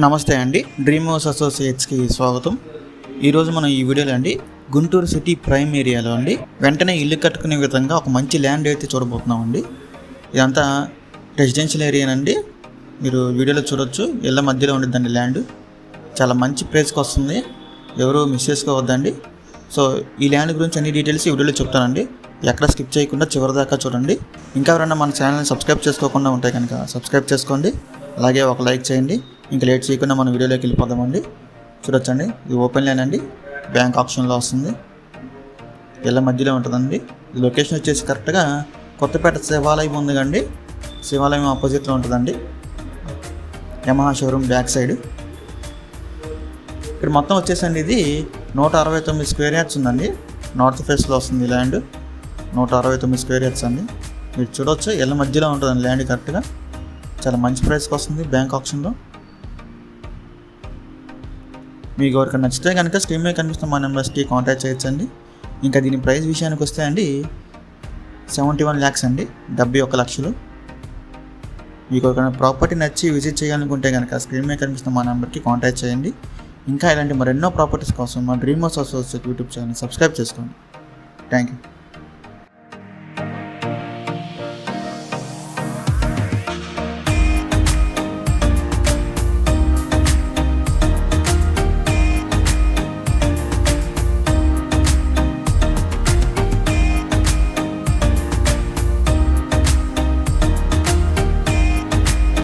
నమస్తే అండి. Dream house అసోసియేట్స్కి స్వాగతం. ఈరోజు మనం ఈ వీడియోలో అండి గుంటూరు సిటీ ప్రైమ్ ఏరియాలో అండి వెంటనే ఇల్లు కట్టుకునే విధంగా ఒక మంచి ల్యాండ్ అయితే చూడబోతున్నామండి. ఇదంతా రెసిడెన్షియల్ ఏరియానండి మీరు వీడియోలో చూడొచ్చు. ఇళ్ళ మధ్యలో ఉండిద్దండి ల్యాండ్. చాలా మంచి ప్లేస్కి వస్తుంది. ఎవరు మిస్ చేసుకోవద్దండి. సో ఈ ల్యాండ్ గురించి అన్ని డీటెయిల్స్ ఈ వీడియోలో చెప్తానండి. ఎక్కడ స్కిప్ చేయకుండా చివరి దాకా చూడండి. ఇంకా ఎవరైనా మన ఛానల్ని సబ్స్క్రైబ్ చేసుకోకుండా ఉంటే కనుక సబ్స్క్రైబ్ చేసుకోండి. అలాగే ఒక లైక్ చేయండి. ఇంకా లేట్ చేయకుండా మనం వీడియోలోకి వెళ్ళిపోదామండి. చూడొచ్చండి. ఇది ఓపెన్ లైన్ అండి. బ్యాంక్ ఆప్షన్లో వస్తుంది. ఇళ్ళ మధ్యలో ఉంటుందండి. లొకేషన్ వచ్చేసి కరెక్ట్గా కొత్తపేట శివాలయం ఉంది కండి శివాలయం ఆపోజిట్లో ఉంటుందండి. Yamaha showroom back side. ఇక్కడ మొత్తం వచ్చేసండి. ఇది నూట అరవై తొమ్మిది స్క్వేర్ యార్డ్స్ ఉందండి. నార్త్ ఫేస్లో వస్తుంది ల్యాండ్. నూట అరవై తొమ్మిది స్క్వేర్ యార్డ్స్ అండి. మీరు చూడొచ్చు. ఇళ్ళ మధ్యలో ఉంటుందండి ల్యాండ్ కరెక్ట్గా. చాలా మంచి ప్రైస్కి వస్తుంది బ్యాంక్ ఆప్షన్లో. మీకు ఎవరికైనా నచ్చితే కనుక స్క్రీన్ మీద కనిపిస్తున్న మా నెంబర్స్కి కాంటాక్ట్ చేయొచ్చండి. ఇంకా దీని ప్రైస్ విషయానికి వస్తే అండి సెవెంటీ వన్ ల్యాక్స్ అండి డెబ్బై ఒక లక్షలు. మీకు ఎవరికైనా ప్రాపర్టీ నచ్చి విజిట్ చేయాలనుకుంటే కనుక స్క్రీన్ మీద కనిపిస్తున్న మా నెంబర్కి కాంటాక్ట్ చేయండి. ఇంకా ఇలాంటి మరెన్నో ప్రాపర్టీస్ కోసం మా dream house associate YouTube channel subscribe చేసుకోండి. Thank you